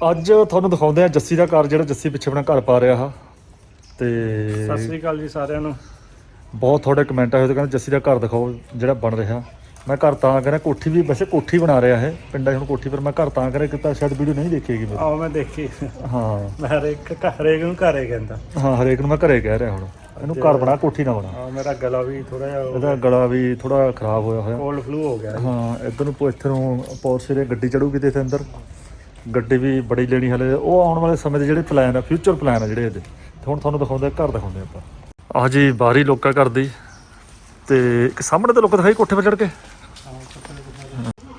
ਅੱਜ ਤੁਹਾਨੂੰ ਦਿਖਾਉਂਦੇ ਆ ਜੱਸੀ ਦਾ ਘਰ ਜਿਹੜਾ ਜੱਸੀ ਪਿੱਛੇ ਆਪਣਾ ਘਰ ਪਾ ਰਿਹਾ ਆ ਤੇ ਸਤਿ ਸ੍ਰੀ ਅਕਾਲ ਜੀ ਸਾਰਿਆਂ ਨੂੰ। ਬਹੁਤ ਥੋੜੇ ਕਮੈਂਟ ਆਏ ਤੇ ਕਹਿੰਦੇ ਜੱਸੀ ਦਾ ਘਰ ਦਿਖਾਓ ਜਿਹੜਾ ਬਣ ਰਿਹਾ। ਮੈਂ ਘਰ ਤਾਂ ਕਹਿੰਦਾ ਕੋਠੀ ਵੀ ਵੈਸੇ ਕੋਠੀ ਬਣਾ ਰਿਹਾ ਹੈ ਪਿੰਡਾਂ 'ਚ ਹੁਣ ਕੋਠੀ ਪਰ ਮੈਂ ਘਰ ਤਾਂ ਕਰਿਆ ਕਿ ਤਾਂ ਸ਼ਾਇਦ ਵੀਡੀਓ ਨਹੀਂ ਦੇਖੇਗੀ ਮੇਰੀ। ਆਓ ਮੈਂ ਦੇਖੀ। ਹਾਂ। ਮੈਂ ਹਰੇਕ ਹਰੇਕ ਨੂੰ ਘਰੇ ਕਹਿੰਦਾ। ਹਾਂ ਹਰੇਕ ਨੂੰ ਮੈਂ ਘਰੇ ਕਹਿ ਰਿਹਾ ਹੁਣ। ਇਹਨੂੰ ਘਰ ਬਣਾ ਕੋਠੀ ਨਾ ਬਣਾ। ਆ ਮੇਰਾ ਗਲਾ ਵੀ ਥੋੜਾ ਜਿਹਾ ਇਹਦਾ ਗਲਾ ਵੀ ਥੋੜਾ ਖਰਾਬ ਹੋਇਆ ਹੋਇਆ। ਕੋਲਡ ਫਲੂ ਹੋ ਗਿਆ। ਹਾਂ ਇੱਧਰ ਨੂੰ ਪੁੱਛ ਨੂੰ ਪੌਰਸੇ ਦੇ ਗੱਡੀ ਚੜੂਗੀ ਤੇ ਇੱਥੇ ਅੰਦਰ। ਗੱਡੀ ਵੀ ਬੜੀ ਲੈਣੀ ਹਲੇ। ਉਹ ਆਉਣ ਵਾਲੇ ਸਮੇਂ ਦੇ ਜਿਹੜੇ ਪਲਾਨ ਆ ਫਿਊਚਰ ਪਲਾਨ ਆ ਜਿਹੜੇ ਇਹਦੇ। ਤੇ ਹੁਣ ਤੁਹਾਨੂੰ ਦਿਖਾਉਂਦੇ ਘਰ ਦਿਖਾਉਂਦੇ ਆਪਾਂ। ਆਹ ਜੀ ਬਾਹਰੀ ਲੋਕਾਂ ਘਰ ਦੀ। ਤੇ ਇੱਕ ਸਾਹਮਣੇ ਤੇ ਲੋਕ ਦਿਖਾਈ ਕੋਠੇ 'ਤੇ ਚੜ ਕੇ।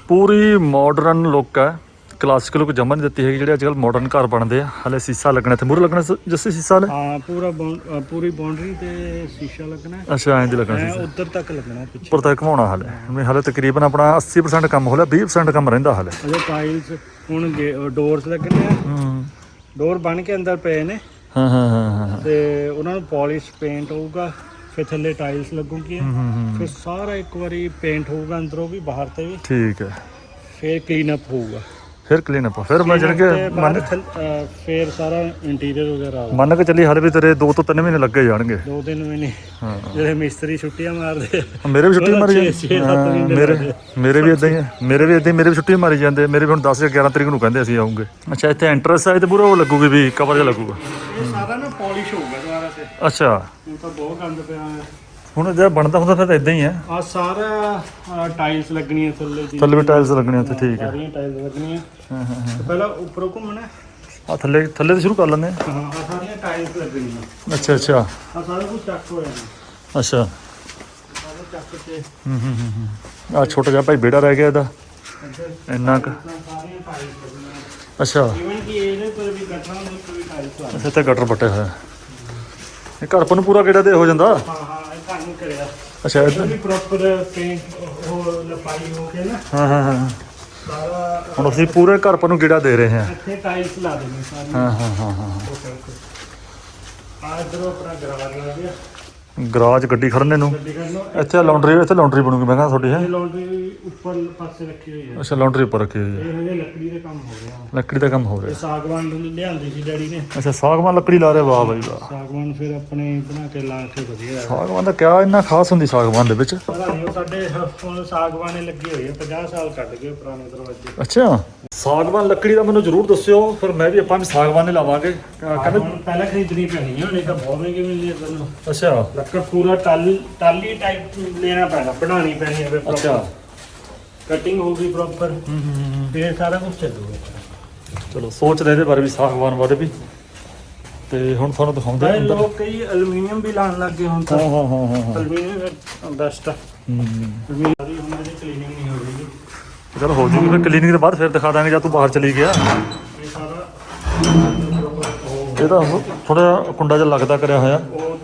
ਪੂਰੀ ਮਾਡਰਨ ਲੁੱਕ ਹੈ ਕਲਾਸਿਕਲ ਲੁੱਕ ਜਮਾ ਨਹੀਂ ਦਿੱਤੀ ਹੈਗੀ ਜਿਹੜੇ ਅੱਜ ਕੱਲ ਮਾਡਰਨ ਘਰ ਬਣਦੇ ਆ। ਹਲੇ ਸੀਸਾ ਲੱਗਣਾ ਤੇ ਮੂਹਰੇ ਲੱਗਣਾ ਜੱਸੀ ਸੀਸਾ ਹਲੇ ਹਾਂ ਪੂਰਾ ਪੂਰੀ ਬਾਉਂਡਰੀ ਤੇ ਸ਼ੀਸ਼ਾ ਲੱਗਣਾ। ਅੱਛਾ ਐਂ ਦੀ ਲੱਗਣਾ ਸੀਸਾ। ਉੱਧਰ ਤੱਕ ਲੱਗਣਾ ਪਿੱਛੇ। ਉੱਪਰ ਤੱਕ ਘਮਾਉਣਾ ਹਲੇ। ਮੈਂ ਹਲੇ ਤਕਰੀਬਨ ਆਪਣਾ 80% ਕੰਮ ਹੋ ਲਿਆ 20% ਕੰਮ ਰਹਿੰਦਾ ਹਲੇ। ਅਜੇ ਟਾਈਲਸ ਹੁਣ ਡੋਰਸ ਲੱਗਣੇ ਆ। ਹੂੰ। ਡੋਰ ਬਣ ਕੇ ਅੰਦਰ ਪਏ ਨੇ। ਹਾਂ ਹਾਂ ਹਾਂ ਤੇ ਉਹਨਾਂ ਨੂੰ ਪਾਲਿਸ਼ ਪੇਂਟ ਹੋਊਗਾ ਫਿਰ ਥੱਲੇ ਟਾਈਲਸ ਹੂੰ ਫਿਰ ਸਾਰਾ ਇੱਕ ਵਾਰੀ ਪੇਂਟ ਹੋਊਗਾ ਅੰਦਰੋਂ ਵੀ ਬਾਹਰ ਤੇ ਵੀ। ਠੀਕ ਹੈ। ਫਿਰ ਕਲੀਨ ਅਪ ਹੋਊਗਾ। ਫਿਰ ਕਲੀਨ ਅਪ ਫਿਰ ਮੈਂ ਜਣ ਕੇ ਮੰਨ ਫਿਰ ਸਾਰਾ ਇੰਟੀਰੀਅਰ ਵਗੈਰਾ ਮੰਨ ਕੇ ਚੱਲੀ ਹਲੇ ਵੀ ਤੇਰੇ 2 ਤੋਂ 3 ਮਹੀਨੇ ਲੱਗੇ ਜਾਣਗੇ। ਦੋ ਦਿਨ ਵੀ ਨਹੀਂ ਹਾਂ। ਜਿਹੜੇ ਮਿਸਤਰੀ ਛੁੱਟੀਆਂ ਮਾਰਦੇ ਆ। ਮੇਰੇ ਵੀ ਛੁੱਟੀ ਮਾਰੀ ਮਹੀਨੇ ਮੇਰੇ। ਮੇਰੇ ਵੀ ਇਦਾਂ ਹੀ ਹੈ ਮੇਰੇ ਵੀ ਇਦਾਂ ਹੀ ਮੇਰੇ ਵੀ ਛੁੱਟੀ ਮਾਰੀ ਜਾਂਦੇ ਮੇਰੇ ਵੀ ਹੁਣ 10 ਜਾਂ 11 ਤਰੀਕ ਨੂੰ ਕਹਿੰਦੇ ਅਸੀਂ ਆਉਂਗੇ। ਅੱਛਾ ਇੱਥੇ ਐਂਟਰੈਂਸ ਹੈ ਤੇ ਪੂਰਾ ਉਹ ਲੱਗੂਗੀ ਵੀ ਕਵਰ ਜਿਹਾ ਲੱਗੂਗਾ। ਇਹ ਸਾਰਾ ਨਾ ਪਾਲਿਸ਼ ਹੋਊਗਾ ਦੁਬਾਰਾ ਤੇ। ਅੱਛਾ। ਹੁਣ ਤਾਂ ਬਹੁਤ ਗੰਦ ਪਿਆ ਹੈ ਹੁਣ ਜੇ ਬਣਦਾ ਹੁੰਦਾ ਫਿਰ ਤਾਂ ਇਦਾਂ ਹੀ ਹੈ। ਆ ਸਾਰਾ ਟਾਈਲਸ ਲੱਗਣੀਆਂ ਥੱਲੇ ਦੀ। ਥੱਲੇ ਵੀ ਟਾਇਲਸ ਲੱਗਣੀਆਂ ਉੱਥੇ ਠੀਕ ਹੈ। ਸਾਰੀਆਂ ਟਾਈਲਸ ਲੱਗਣੀਆਂ। ਹਾਂ ਹਾਂ ਤੇ ਪਹਿਲਾਂ ਉੱਪਰੋਂ ਘੁੰਮਣਾ। ਆ ਥੱਲੇ ਥੱਲੇ ਤੋਂ ਸ਼ੁਰੂ ਕਰ ਲੈਂਦੇ ਹਾਂ। ਹਾਂ ਆ ਸਾਰੀਆਂ ਟਾਈਲਸ ਲੱਗਣੀਆਂ। ਅੱਛਾ ਅੱਛਾ। ਆ ਸਾਰਾ ਕੁਝ ਚੱਕ ਹੋ ਜਾਣਾ ਅੱਛਾ। ਸਾਰਾ ਚੱਕ ਕੇ। ਹੂੰ ਹੂੰ ਹੂੰ, ਹੂੰ। ਆ ਛੋਟਾ ਜਿਹਾ ਭਾਈ ਬੇੜਾ ਰਹਿ ਗਿਆ ਇਹਦਾ। ਇੱਧਰ ਇੰਨਾ ਕੁ। ਸਾਰੀਆਂ ਟਾਈਲਸ ਲੱਗਣੀਆਂ। ਅੱਛਾ। ਇਵਨ ਕਿ ਇਹਦੇ ਪਰ ਵੀ ਕੱਟਣਾ ਦੇ ਉੱਪਰ ਵੀ ਟਾਈਲਸ ਲਾ ਅੱਛਾ ਤੇ ਗਟਰ ਪੱਟੇ ਹੋਇਆ ਇਹ ਘਰ ਪਰ ਨੂੰ ਪੂਰਾ ਕਿਹੜਾ ਤੇ ਹੋ ਜਾਂਦਾ। ਹਾਂ ਹਾਂ ਕਰਿਆ। ਅੱਛਾ ਇਹ ਇੱਧਰ ਵੀ ਪ੍ਰੋਪਰ ਪੇਂਟ ਉਹ ਲਪਾਈ ਹੋ ਕੇ ਨਾ। ਹਾਂ ਹਾਂ ਹਾਂ। ਸਾਰਾ ਹੁਣ ਅਸੀਂ ਪੂਰੇ ਘਰ ਪਰ ਨੂੰ ਗੇੜਾ ਦੇ ਰਹੇ ਹਾਂ। ਇੱਥੇ ਟਾਈਲਸ ਲਾ ਦੇਣੀ ਸਾਰੀ। ਹਾਂ ਹਾਂ ਹਾਂ ਹਾਂ ਆ ਇਧਰੋਂ ਆਪਣਾ ਗਰਾਜ ਆ ਗਿਆ। ਗਰਾਜ ਗੱਡੀ ਖੜਨੇ ਨੂੰ। ਗੱਡੀ ਕਰ ਲਓ ਇੱਥੇ ਲਾਉਂਡਰੀ ਇੱਥੇ ਲਾਉਂਡਰੀ ਬਣੂਗੀ ਮੈਂ ਕਹਿੰਦਾ ਤੁਹਾਡੀ ਹੈ। ਲਾਉਂਡਰੀ ਉੱਪਰ ਪਾਸੇ ਰੱਖੀ ਹੋਈ ਹੈ। ਅੱਛਾ ਲਾਉਂਡਰੀ ਉੱਪਰ ਰੱਖੀ ਹੋਈ ਹੈ। ਇਹ ਹਜੇ ਲੱਕੜੀ ਦੇ ਕੰਮ ਹੋ ਰਿਹਾ। ਲੱਕੜੀ ਦਾ ਕੰਮ ਹੋ ਇਹ ਰਿਹਾ ਸਾਗਵਾਨ ਲਿਆਂਦੀ ਸੀ ਡੈਡੀ ਨੇ। ਅੱਛਾ ਸਾਗਵਾਨ ਲੱਕੜੀ ਲਾ ਰਹੇ ਵਾਹ ਬਾਈ ਵਾਹ। ਸਾਗਵਾਨ ਫਿਰ ਆਪਣੇ ਬਣਾ ਕੇ ਲਾ ਕੇ ਵਧੀਆ ਹੈ। ਸਾਗਵਾਨ ਦਾ ਕਿਆ ਇੰਨਾ ਖਾਸ ਹੁੰਦੀ ਸਾਗਵਾਨ ਦੇ ਵਿੱਚ? ਪਤਾ ਨਹੀਂ ਉਹ ਸਾਡੇ ਹੁਣ ਸਾਗਵਾਨੇ ਲੱਗੀ ਹੋਈ ਹੈ 50 ਸਾਲ ਕੱਢ ਗਏ ਪੁਰਾਣੇ ਦਰਵਾਜ਼ੇ। ਅੱਛਾ। ਸਾਗਵਾਨ ਲੱਕੜੀ ਦਾ ਮੈਨੂੰ ਜ਼ਰੂਰ ਦੱਸਿਓ ਫਿਰ ਮੈਂ ਵੀ ਆਪਾਂ ਵੀ ਸਾਗਵਾਨ ਹੀ ਲਾਵਾਂਗੇ। ਅਹ ਕਹਿੰਦੇ ਹੁਣ ਪਹਿਲਾਂ ਖਰੀਦਣੀ ਪੈਣੀ ਹੈ ਹੁਣ ਇਹ ਤਾਂ ਬਹੁਤ ਮਹਿੰਗੀ ਮਿਲਦੀ ਹੈ ਤੁਹਾਨੂੰ ਅੱਛਾ। ਲੱਕੜ ਪੂਰਾ ਟਾਲੀ ਟਾਲੀ ਟਾਈਪ ਲੈਣਾ ਪੈਣਾ ਬਣਾਉਣੀ ਪੈਣੀ ਹੈ ਅੱਛਾ। ਕਟਿੰਗ ਹੋਊਗੀ ਪ੍ਰੋਪਰ ਫਿਰ ਸਾਰਾ ਕੁਝ ਚੱਲੂਗਾ ਚਲੋ ਸੋਚ ਰਹੇ ਦੇ ਬਾਰੇ ਵੀ ਸਾਗਵਾਨ ਬਾਰੇ ਵੀ। ਤੇ ਹੁਣ ਤੁਹਾਨੂੰ ਦਿਖਾਉਂਦੇ ਆ ਅੰਦਰ। ਲੋਕ ਕਈ ਐਲੂਮੀਨੀਅਮ ਵੀ ਲਾਉਣ ਲੱਗ ਗਏ ਹੁਣ ਤਾਂ। ਹਾਂ ਹਾਂ ਹਾਂ ਹਾਂ ਹਾਂ। ਐਲੂਮੀਨੀਅਮ ਬੈਸਟ ਹੈ ਹੂੰ। ਹੁਣ ਇਹਦੀ ਕਲੀਨਿੰਗ ਨਹੀਂ ਹੋ ਰਹੀ ਚਲ ਹੋ ਜੂਗੀ ਫਿਰ ਕਲੀਨਿਕ ਦੇ ਬਾਅਦ ਫਿਰ ਦਿਖਾ ਦਾਂਗੇ ਜਦ ਤੂੰ ਬਾਹਰ ਚਲੀ ਗਿਆ। ਇਹ ਸਾਰਾ ਉਹ ਇਹ ਤਾਂ ਥੋੜਾ ਕੁੰਡਾ ਜਿਹਾ ਲੱਗਦਾ ਕਰਿਆ ਹੋਇਆ। ਉਹ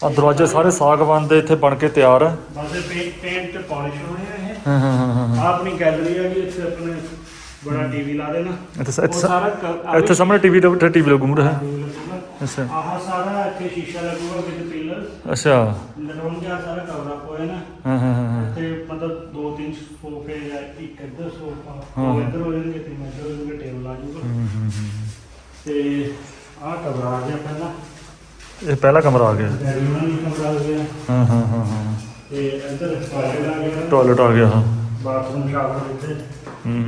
ਆ ਦਰਵਾਜ਼ੇ ਸਾਰੇ ਸਾਗਵਾਨ ਦੇ ਇੱਥੇ ਬਣ ਕੇ ਤਿਆਰ ਹੈ ਬਸ ਇਹ ਪੇਂਟ ਪੇਂਟ ਤੇ ਪਾਲਿਸ਼ ਹੋਣੇ ਆ ਇਹ। ਹਾਂ ਹਾਂ ਹਾਂ ਹਾਂ। ਆਹ ਆਪਣੀ ਗੈਲਰੀ ਆ ਗਈ ਇੱਥੇ ਆਪਣੇ ਬੜਾ ਟੀਵੀ ਲਾ ਦੇਣਾ। ਇੱਥੇ ਉਹ ਇੱਥੇ ਸਾਰਾ ਕ- ਆਹ ਇੱਥੇ ਸਾਹਮਣੇ ਟੀਵੀ ਤੇ ਟੀਵੀ ਲੱਗੂ ਮੂਹਰੇ ਹੈ। ਅੱਛਾ। ਆਹ ਸਾਰਾ ਇੱਥੇ ਸ਼ੀਸ਼ਾ ਲੱਗੂਗਾ ਵਿਦ ਪਿਲਰ। ਅੱਛਾ। ਆਹ ਸਾਰਾ ਕਵਰ ਹੋਇਆ ਨਾ। ਹਾਂ ਹਾਂ ਹਾਂ ਹਾਂ। ਤੇ ਮਤਲਬ ਦੋ ਤਿੰਨ ਸੋਫੇ ਜਾਂ ਇੱਕ ਇੱਧਰ ਸੋਫਾ ਹਾਂ। ਉਹ ਇੱਧਰ ਹੋ ਜਾਣਗੇ ਤਿੰਨ ਇੱਧਰ ਹੋ ਜਾਣਗੇ ਟੇਬਲ ਆ ਜਾਊਗਾ ਹੂੰ, ਹੂੰ, ਹੂੰ। ਤੇ ਆਹ ਕਮਰਾ ਆ ਗਿਆ ਪਹਿਲਾਂ। ਇਹ ਪਹਿਲਾ ਕਮਰਾ ਆ ਗਿਆ। ਕਮਰਾ ਹਾਂ ਹਾਂ ਹਾਂ ਹਾਂ। ਤੇ ਇੱਧਰ ਟਾਇਲਟ ਆ ਗਿਆ। ਟਾਇਲਟ ਆ ਗਿਆ ਹਾਂ। ਬਾਥਰੂਮ ਸ਼ਾਵਰ ਇੱਥੇ।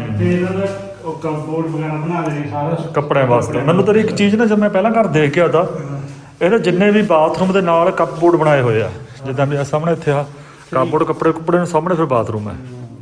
ਇੱਥੇ ਇਹਨਾਂ ਦਾ ਉਹ ਕੰਪੋਰਟ ਵਗੈਰਾ ਬਣਾ ਦੇਣੀ ਸਾਰਾ। ਕੱਪੜਿਆਂ ਵਾਸਤੇ। ਮੈਨੂੰ ਤੇਰੀ ਇੱਕ ਚੀਜ਼ ਨਾ ਜਦ ਮੈਂ ਪਹਿਲਾਂ ਘਰ ਦੇਖ ਕੇ ਆਦਾ ਇਹਦੇ ਜਿੰਨੇ ਵੀ ਬਾਥਰੂਮ ਦੇ ਨਾਲ ਕੱਪਬੋਰਡ ਬਣਾਏ ਹੋਏ ਆ ਜਿੱਦਾਂ ਵੀ ਆਹ ਸਾਹਮਣੇ ਇੱਥੇ ਆ ਕੱਪਬੋਰਡ ਕੱਪੜੇ ਕੁੱਪੜੇ ਨੂੰ ਸਾਹਮਣੇ ਫਿਰ ਬਾਥਰੂਮ ਹੈ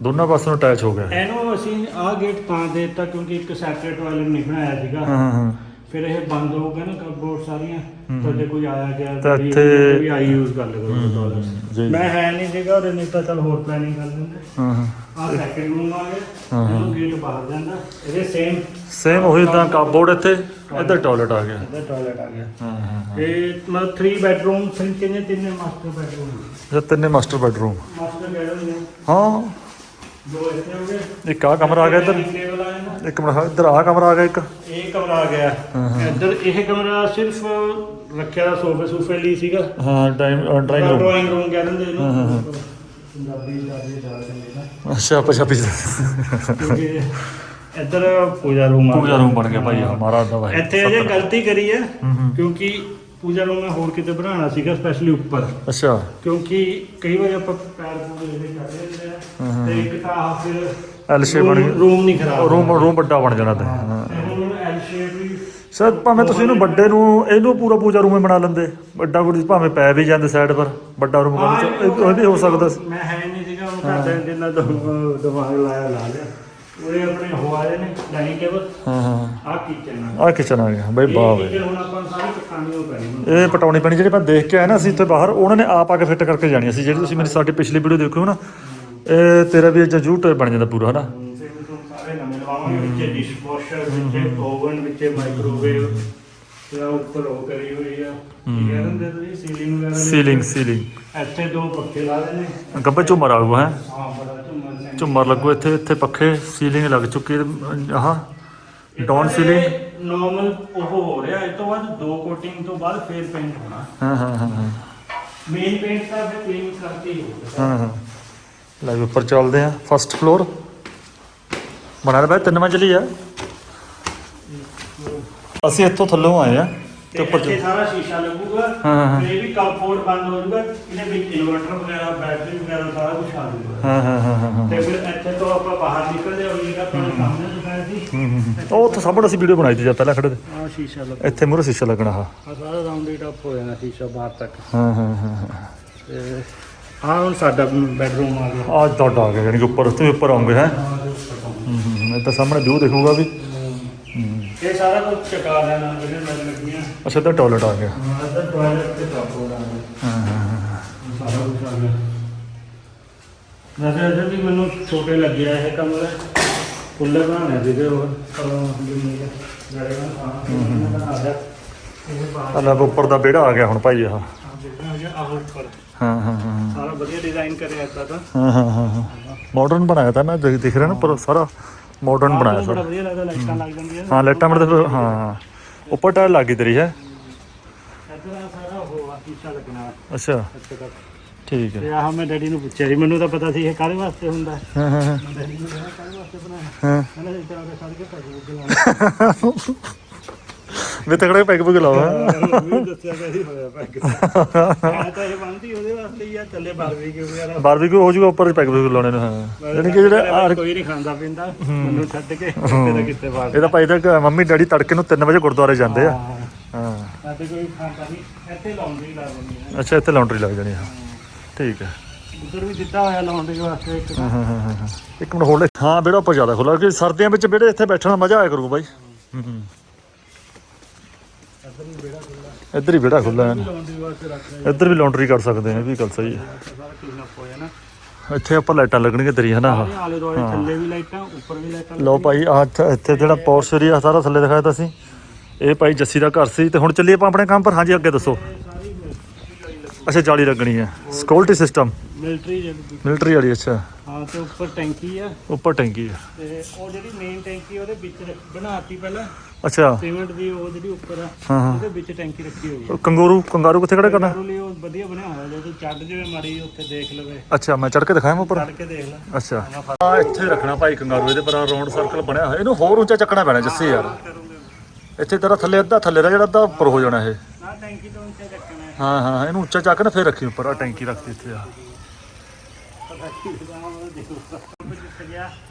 ਦੋਨਾਂ ਪਾਸੇ ਨੂੰ ਅਟੈਚ ਹੋ ਗਿਆ। ਇਹਨੂੰ ਅਸੀਂ ਆਹ ਗੇਟ ਤਾਂ ਦੇ ਦਿੱਤਾ ਕਿਉਂਕਿ ਇੱਕ ਸੈਪਰੇਟ ਟਾਇਲਟ ਨਹੀਂ ਬਣਾਇਆ ਸੀਗਾ। ਹਾਂ। ਫਿਰ ਇਹ ਬੰਦ ਹੋ ਗਿਆ ਨਾ ਕਪਬੋਰਡ ਸਾਰੀਆਂ ਤਾਂ ਜੇ ਕੋਈ ਆਇਆ ਗਿਆ ਤਾਂ ਵੀ ਇੱਥੇ- ਵੀ ਆਈ ਯੂਜ਼ ਕਰ ਲੇਗਾ ਟਾਇਲਟ ਜੀ ਮੈਂ ਹੈ ਨਹੀਂ ਸੀਗਾ ਉਹਦੇ ਨਹੀਂ ਤਾਂ ਚਲ ਹੋਰ ਪਲੈਨਿੰਗ ਕਰ ਲੈਂਦੇ। ਹਾਂ ਹਾਂ। ਆਹ ਸੈਕੰਡ ਰੂਮ ਆ ਗਿਆ ਹਾਂ। ਇਹਨੂੰ ਗੇਟ ਬਾਹਰ ਜਾਂਦਾ। ਇਹਦੇ ਸੇਮ ਸੇਮ ਉਹੀ ਤਾਂ ਕੱਪਬੋਰਡ ਇੱਥੇ ਇੱਧਰ ਟਾਇਲਟ ਆ ਗਿਆ। ਇਹਦਾ ਟਾਇਲਟ ਆ ਗਿਆ। ਹਾਂ ਹਾਂ ਇਹ ਮਤਲਬ 3 ਬੈਡਰੂਮ ਤਿੰਨ ਕਿੰਨੇ ਤਿੰਨੇ ਮਾਸਟਰ ਬੈਡਰੂਮ ਇਹ ਤਿੰਨੇ ਮਾਸਟਰ ਬੈਡਰੂਮ ਮਾਸਟਰ ਬੈਡਰੂਮ ਨੇ। ਹਾਂ। ਦੋ ਇੱਥੇ ਹੋ ਗਏ। ਇੱਕ ਆ ਕਮਰਾ ਆ ਗਿਆ ਇੱਧਰ। ਆ ਇੱਕ ਕਮਰਾ ਇੱਧਰ ਆ ਕਮਰਾ ਆ ਗਿਆ ਇੱਕ। ਇਹ ਕਮਰਾ ਆ ਗਿਆ। ਇੱਧਰ ਇਹ ਕਮਰਾ ਸਿਰਫ ਰੱਖਿਆ ਸੋਫੇ ਸੂਫੇ ਲਈ ਸੀਗਾ। ਹਾਂ time drawing room. Drawing room ਕਹਿ ਦਿੰਦੇ ਇਹਨੂੰ। ਪੰਜਾਬੀ ਪੰਜਾਬੀ ਜ਼ਿਆਦਾ ਚੰਗੇ ਨਾ। ਅੱਛਾ ਪੰਜਾਬੀ ਕਿਉਂਕਿ ਇੱਧਰ ਪੂਜਾ ਰੂਮ ਆ ਪੂਜਾ ਰੂਮ ਬਣ ਗਿਆ ਭਾਈ ਹਮਾਰਾ ਦਾ ਭਾਈ ਇੱਥੇ ਅਜੇ ਗਲਤੀ ਕਰੀ ਹੈ ਕਿਉਂਕਿ ਪੂਜਾ ਰੂਮ ਮੈਂ ਹੋਰ ਕਿਤੇ ਬਣਾਉਣਾ ਸੀਗਾ ਸਪੈਸ਼ਲੀ ਉੱਪਰ। ਅੱਛਾ। ਕਿਉਂਕਿ ਕਈ ਵਾਰ ਆਪਾਂ ਪੈਰ ਪੂਜੇ ਜਿਹੜੇ ਕਰਦੇ ਹਾਂ, ਨੇ ਹਾਂ। ਤੇ ਇੱਕ ਤਾਂ ਫਿਰ ਐਲ ਸ਼ੇਪ ਬਣ ਗਿਆ ਰੂਮ ਨਹੀਂ ਖਰਾਬ ਰੂਮ ਰੂਮ ਵੱਡਾ ਬਣ ਜਾਣਾ ਤੇ ਹਾਂ ਤੇ ਹੁਣ ਐਲ ਸ਼ੇਪ ਵੀ ਸਰ ਭਾਵੇਂ ਤੁਸੀਂ ਇਹਨੂੰ ਵੱਡੇ ਨੂੰ ਇਹਨੂੰ ਪੂਰਾ ਪੂਜਾ ਰੂਮ ਬਣਾ ਲੈਂਦੇ। ਵੱਡਾ ਕੁੜੀ ਭਾਵੇਂ ਪੈ ਵੀ ਜਾਂਦੇ ਸਾਈਡ ਪਰ ਵੱਡਾ ਰੂਮ ਹਾਂ, ਕਰ ਇਹ ਵੀ ਹੋ ਸਕਦਾ ਸੀ। ਮੈਂ ਹੈ ਨਹੀਂ ਸੀਗਾ ਉਹ ਘਰ ਦੇ ਜਿੰਨਾ ਦਿਮ- ਦਿਮਾਗ ਲਾਇਆ ਲਾ ਲਿਆ। ਉਹਦੇ ਆਪਣੇ ਹੋ ਆਏ ਨੇ ਡਾਈਨਿੰਗ ਟੇਬਲ ਹਾਂ ਹਾਂ। ਆਹ ਕਿਚਨ ਆ। ਕਿਚਨ ਆ ਗਿਆ। ਬਈ ਵਾਹ ਬਈ। ਹੁਣ ਆਪਾਂ ਸਾਰੀ ਪਕਾਣੀ ਹੋ ਪੈਣੀ। ਇਹ ਪਟਾਉਣੀ ਪੈਣੀ ਜਿਹੜੀ ਆਪਾਂ ਦੇਖ ਕੇ ਆਏ ਨਾ ਅਸੀਂ ਇੱਥੇ ਬਾਹਰ ਉਹਨਾਂ ਨੇ ਆਪ ਆ ਕੇ ਫਿੱਟ ਕਰਕੇ ਜਾਣੀ ਸੀ ਜਿਹੜੀ ਤੁਸੀਂ ਮੇਰੀ ਸਾਡੀ ਪਿਛਲੀ ਵੀਡੀਓ ਦੇਖੋ ਨਾ ਇਹ ਤੇਰਾ ਵੀ ਜੂਟ ਬਣ ਜਾਂਦਾ ਪੂਰਾ ਹਨਾ? ਲਵਾਵਾਂਗੇ ਵਿੱਚ ਡਿਸ਼ ਵਾਸ਼ਰ ਵਿੱਚ ਓਵਨ ਵਿੱਚ ਮਾਈਕ੍ਰੋਵੇਵ ਤੇ ਆਹ ਉੱਪਰ ਉਹ ਕਰੀ ਹੋਈ ਆ। ਤੁਸੀਂ? ਸੀਲਿੰਗ ਵਗੈਰਾ ਸੀਲਿੰਗ ਸੀਲਿੰਗ ਇੱਥੇ ਦੋ ਪੱਖੇ ਲਾ ਦੇ ਨੇ। ਗੱਬੇ ਝੁੰਮਰ ਆਊਗਾ ਹੈ? ਹਾਂ ਬੜਾ ਝੁੰਮਰ ਸਿੰਘ ਝੁੰਮਰ ਲੱਗੂ ਇੱਥੇ ਇੱਥੇ ਪੱਖੇ ਸੀਲਿੰਗ ਲੱਗ ਚੁੱਕੀ ਆਹ ਡਾਊਨ ਸੀਲਿੰਗ ਨਾਰਮਲ ਉਹ ਹੋ ਰਿਹਾ ਇਸ ਤੋਂ ਬਾਅਦ ਦੋ ਕੋਟਿੰਗ ਤੋਂ ਬਾਅਦ ਫੇਰ ਪੇਂਟ ਹੋਣਾ। ਹਾਂ ਹਾਂ ਹਾਂ ਹਾਂ। ਮੇਨ ਪੇਂਟ ਤਾਂ ਫਿਰ ਕਲੀਨ ਕਰਕੇ ਹੀ ਹੋਊਗਾ ਹਾਂ ਹਾਂ। ਲੈ ਉੱਪਰ ਚੱਲਦੇ ਆ ਫਸਟ ਫਲੋਰ ਬਣਾ ਰਿਹਾ ਤਿੰਨ ਮੰਜ਼ਲੀ ਆ ਅਸੀਂ ਇੱਥੋਂ ਥੱਲੋਂ ਆਏ ਆ ਤੇ ਤੇ ਉੱਪਰ ਇੱਥੇ ਸਾਰਾ ਸ਼ੀਸ਼ਾ ਲੱਗੂਗਾ ਹਾਂ, ਹਾਂ। ਤੇ ਇਹ ਵੀ ਕੰਪੋਰਟ ਬੰਦ ਹੋ ਜਾਊਗਾ ਇਹਦੇ ਵਿੱਚ ਇਨਵਰਟਰ ਵਗੈਰਾ ਬੈਟਰੀ ਵਗੈਰਾ ਸਾਰਾ ਕੁਝ ਆ ਜਾਊਗਾ। ਹਾਂ ਹਾਂ ਹਾਂ ਹਾਂ ਹਾਂ। ਤੇ ਫਿਰ ਇੱਥੇ ਤੋਂ ਆਪਾਂ ਬਾਹਰ ਨਿਕਲਦੇ ਹੋਈਏਗਾ ਆਪਣੇ ਸਾਹਮਣੇ ਦਿਖਾਇਆ ਸੀ ਹੂੰ, ਹੂੰ, ਹੂੰ। ਉਹ ਉੱਥੇ ਸਾਹਮਣੇ ਅਸੀਂ ਵੀਡੀਓ ਬਣਾਈ ਸੀ ਜਦ ਪਹਿਲਾਂ ਖੜੇ ਤੇ। ਆ ਸ਼ੀਸ਼ਾ ਲੱਗ। ਇੱਥੇ ਮੂਹਰੇ ਸ਼ੀਸ਼ਾ ਲੱਗਣਾ ਹਾਂ ਆ ਸਾਰਾ ਰਾਉਂਡ ਇਟ ਅਪ ਹੋ ਜਾਣਾ ਸ਼ੀਸ਼ਾ ਬਾਹਰ ਤੱਕ। ਹਾਂ ਹਾਂ ਹਾਂ ਹਾਂ। ਤੇ ਆ ਹੁਣ ਸਾਡਾ ਬੈਡਰੂਮ ਆ ਗਿਆ। ਆ ਤੁਹਾਡਾ ਆ ਗਿਆ ਯਾਨੀ ਕਿ ਉੱਪਰ ਤੁਸੀਂ ਉੱਪਰ ਆਉਂਗੇ ਹੈ? ਹੂੰ ਹੂੰ ਹੂੰ। ਇਹ ਤਾਂ ਸਾਹਮਣੇ ਵਿਊ ਦਿਖੂਗਾ ਵੀ। ਹੂੰ। ਇਹ ਸਾਰਾ ਕੁਝ ਚਕਾ ਲੈਣਾ ਜਿਹੜੇ ਲੱਗ ਲੱਗੀਆਂ। ਅੱਛਾ ਤਾਂ ਟਾਇਲਟ ਆ ਗਿਆ। ਅੰਦਰ ਟਾਇਲਟ ਤੇ ਟਾਪ ਹੋ ਰਹਾ ਹੈ ਹਾਂ ਹਾਂ ਹਾਂ। ਸਾਰਾ ਕੁਝ ਆ ਗਿਆ। ਵੈਸੇ ਅਜੇ ਵੀ ਮੈਨੂੰ ਛੋਟੇ ਲੱਗਿਆ ਇਹ ਕਮਰੇ। ਖੁੱਲੇ ਬਣਾਉਣੇ ਸੀਗੇ ਹੋਰ ਪਰ ਜਿੰਨੇ ਜਿਹੜੇ ਮੈਂ ਖਾਣਾ ਬਣਾ ਲਿਆ ਇਹ ਬਾਹਰ ਅੱਲਾ ਉੱਪਰ ਦਾ ਵਿਹੜਾ ਆ ਗਿਆ ਹੁਣ ਭਾਈ ਆਹ ਆ ਦੇਖਣਾ ਜੇ ਆਹ ਉੱਪਰ। ਹਾਂ ਹਾਂ ਹਾਂ ਸਾਰਾ ਵਧੀਆ ਡਿਜ਼ਾਈਨ ਕਰਿਆ ਇੱਦਾਂ ਦਾ। ਹਾਂ ਹਾਂ ਹਾਂ ਹਾਂ। ਮਾਡਰਨ ਬਣਾਇਆ ਤਾਂ ਮੈਂ ਦੇਖ ਦਿਖ ਰਿਹਾ ਨਾ ਪਰ ਸਾਰਾ। ਮਾਡਰਨ ਬਣਾਇਆ ਬੜਾ ਸਾਰਾ। ਵਧੀਆ ਲੱਗਦਾ ਲਾਈਟਾਂ ਲੱਗ ਜਾਂਦੀਆਂ ਹਾਂ ਲੈਟਾਂ ਮੜ ਤੇ ਹਾਂ। ਉੱਪਰ ਟਾਇਲ ਲੱਗੀ ਤੇਰੀ ਹੈ? ਇੱਧਰ ਆ ਸਾਰਾ ਉਹ ਆ ਸ਼ੀਸ਼ਾ ਲੱਗਣਾ। ਅੱਛਾ। ਇੱਥੇ ਤੱਕ। ਠੀਕ ਹੈ। ਤੇ ਆਹ ਮੈਂ ਡੈਡੀ ਨੂੰ ਪੁੱਛਿਆ ਸੀ ਮੈਨੂੰ ਤਾਂ ਪਤਾ ਸੀ ਇਹ ਕਾਹਦੇ ਵਾਸਤੇ ਹੁੰਦਾ ਹੈ। ਹਾਂ ਹਾਂ ਹਾਂ। ਮੈਂ ਡੈਡੀ ਨੂੰ ਕਿਹਾ ਕਾਹਦੇ ਵਾਸਤੇ ਬਣਾਇਆ? ਹਾਂ। ਕਹਿੰਦਾ ਇਸ ਤਰ੍ਹਾਂ ਦੇ ਸੜ ਕੇ ਪੈਸੇ ਬੁੱਝ ਵੀ ਤਕੜੇ ਪੈਗ ਪੁਗ ਲਾਵਾ ਮੈਨੂੰ ਦੱਸਿਆ ਕਿ ਅਸੀਂ ਹੋਇਆ ਪੈਗ। ਮੈਂ ਤਾਂ ਇਹ ਬੰਦੀ ਉਹਦੇ ਵਾਸਤੇ ਹੀ ਆ ਚੱਲੇ ਬਾਰਬੀਕਿਊ ਵਗੈਰਾ। ਬਾਰਬੀਕਿਊ ਹੋ ਜਾਊਗਾ ਉੱਪਰ ਪੈਗ ਪੁਗ ਲਾਉਣੇ ਨੂੰ ਹਾਂ। ਯਾਨੀ ਕਿ ਜਿਹੜੇ ਆਹ- ਕੋਈ ਨਹੀਂ ਖਾਂਦਾ ਪੀਂਦਾ ਮੈਨੂੰ ਛੱਡ ਕੇ ਕਿਤੇ ਨਾ ਕਿਤੇ ਬਾਹਰ। ਇਹ ਤਾਂ ਭਾਈ ਤਾਂ ਮੰਮੀ ਡੈਡੀ ਤੜਕੇ ਨੂੰ 3 ਵਜੇ ਗੁਰਦੁਆਰੇ ਜਾਂਦੇ ਆ। ਹਾਂ। ਹਾਂ। ਸਾਡੇ ਕੋਈ ਖਾਂਦਾ ਨਹੀਂ ਇੱਥੇ ਲਾਉਂਡਰੀ ਲਾ ਦਿੰਦੀ ਹੈ। ਅੱਛਾ ਇੱਥੇ ਲਾਉਂਡਰੀ ਲੱਗ ਜਾਣੀ ਆ ਠੀਕ ਹੈ। ਉਧਰ ਵੀ ਦਿੱਤਾ ਹੋਇਆ ਲਾਉਂਡਰੀ ਵਾਸਤੇ ਇੱਕ। ਹਾਂ ਹਾਂ ਹਾਂ ਇੱਕ ਮਿੰਟ ਹੋਲਡ ਹਾਂ ਵਿਹੜਾ ਉੱਪਰ ਜ਼ਿਆਦਾ ਖੁੱਲਾ ਕਿ ਸਰਦੀਆਂ ਵਿੱਚ ਵਿਹੜੇ ਇੱਥੇ ਬੈਠਣ ਦਾ ਮਜ਼ਾ ਆਇਆ ਕਰੂਗਾ ਬਾਈ। ਹੂੰ ਹੂੰ। ਇੱਧਰ ਵੀ ਬੇੜਾ ਖੁੱਲਾ ਇੱਧਰ ਹੀ ਵਿਹੜਾ ਖੁੱਲਾ ਹੈ। ਲਾਉਂਡਰੀ ਵਾਸਤੇ ਇੱਧਰ ਵੀ ਲਾਉਂਡਰੀ ਕਰ ਸਕਦੇ ਨੇ ਇਹ ਵੀ ਗੱਲ ਸਹੀ ਹੈ। ਸਾਰਾ ਕਲੀਨ ਅਪ ਹੋਇਆ ਨਾ ਇੱਥੇ ਆਪਾਂ ਲਾਈਟਾਂ ਲੱਗਣਗੀਆਂ ਤੇਰੀ ਹਨਾ ਆਹ। ਸਾਰੇ ਆਲੇ ਦੁਆਲੇ ਥੱਲੇ ਵੀ ਲਾਈਟਾਂ ਉੱਪਰ ਵੀ ਲਾਈਟਾਂ ਲਓ ਭਾਈ ਆਹ ਇੱਥੇ ਇੱਥੇ ਜਿਹੜਾ ਪੌਰਸ਼ ਏਰੀਆ ਸਾਰਾ ਥੱਲੇ ਦਿਖਾਇਆ ਤਾਂ ਸੀ। ਇਹ ਭਾਈ ਜੱਸੀ ਦਾ ਘਰ ਸੀ। ਤੇ ਹੁਣ ਚੱਲੀਏ ਆਪਾਂ ਆਪਣੇ ਕੰਮ ਪਰ? ਹਾਂਜੀ ਅੱਗੇ ਦੱਸੋ। ਅੱਛਾ ਜਾਲੀ ਲੱਗਣੀ ਹੈ। ਸਿਕਿਉਰਿਟੀ ਸਿਸਟਮ ਮਿਲਟਰੀ ਜਿਹੜੀ ਮਿਲਟਰੀ ਵਾਲੀ ਅੱਛਾ। ਹਾਂ ਤੇ ਉੱਪਰ ਟੈਂਕੀ ਆ। ਉੱਪਰ ਟੈਂਕੀ ਹੈ ਤੇ ਉਹ ਜਿਹੜੀ ਮੇਨ ਟੈਂਕੀ ਉਹਦੇ ਵਿੱਚ ਰੱਖ- ਬਣਾਤੀ ਪਹਿਲਾਂ। ਅੱਛਾ। ਸੀਮੈਂਟ ਦੀ ਉਹ ਜਿਹੜੀ ਉੱਪਰ ਆ ਹਾਂ ਹਾਂ। ਉਹਦੇ ਵਿੱਚ ਟੈਂਕੀ ਰੱਖੀ ਹੋਈ ਉਹ ਕੰਗੂਰੂ ਕੰਗਾਰੂ ਕਿੱਥੇ ਖੜਾ ਕਰਨਾ? ਲਈ ਉਹ ਵਧੀਆ ਬਣਿਆ ਹੋਇਆ ਜੇ ਤੂੰ ਚੱਡ ਜਿਵੇਂ ਮਾੜੀ ਉੱਥੇ ਦੇਖ ਲਵੇ। ਅੱਛਾ ਮੈਂ ਚੜ ਕੇ ਦਿਖਾਇਆ ਮੈਂ ਉੱਪਰ। ਚੜ ਕੇ ਦੇਖ ਲੈ। ਅੱਛਾ। ਆ ਇੱਥੇ ਰੱਖਣਾ ਭਾਈ ਕੰਗਾਰੂ ਇਹਦੇ ਪਰ ਰਾਉਂਡ ਸਰਕਲ ਬਣਿਆ ਹੋਇਆ। ਇਹਨੂੰ ਹੋਰ ਉੱਚਾ ਚੱਕਣਾ ਪੈਣਾ ਜੱਸੀ ਯਾਰ। ਇੱਥੇ ਤੇਰਾ ਥੱਲੇ ਅੱਧਾ ਥੱਲੇ ਦਾ ਜਿਹੜਾ ਅੱਧਾ ਉੱਪਰ ਹੋ ਜਾਣਾ ਇਹ। ਨਾ ਟੈਂਕੀ ਤੋਂ ਉੱਤੇ ਰੱਖਣਾ ਹੈ। ਹਾਂ ਹਾਂ ਇਹਨੂੰ ਉੱਚਾ ਚੱਕ ਨਾ ਫੇਰ ਰੱਖੀ ਉੱਪਰ। ਆ ਟੈਂਕੀ ਰੱਖਦੀ ਇੱਥੇ ਆ ਪਤਾ ਕੀ ਹੋਊਗਾ ਉਹ ਦੇਖੋ ਜਿੱਤ ਗਿਆ